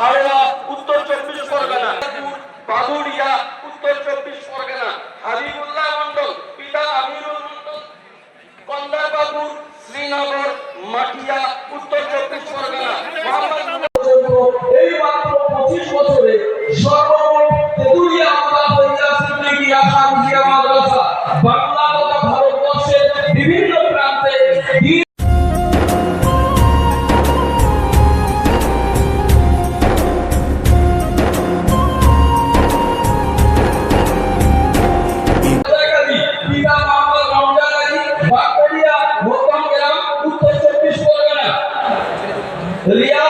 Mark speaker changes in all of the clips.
Speaker 1: হাওড়া উত্তর চব্বিশ পরগনা। বাদুরিয়া উত্তর চব্বিশ পরগনা। হাবিবুল্লাহ মন্ডল পিতা আমিরুল মন্ডল কন্দারবাবুর শ্রীনগর, মাটিয়া, উত্তর Hallelujah.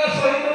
Speaker 1: pegar a saída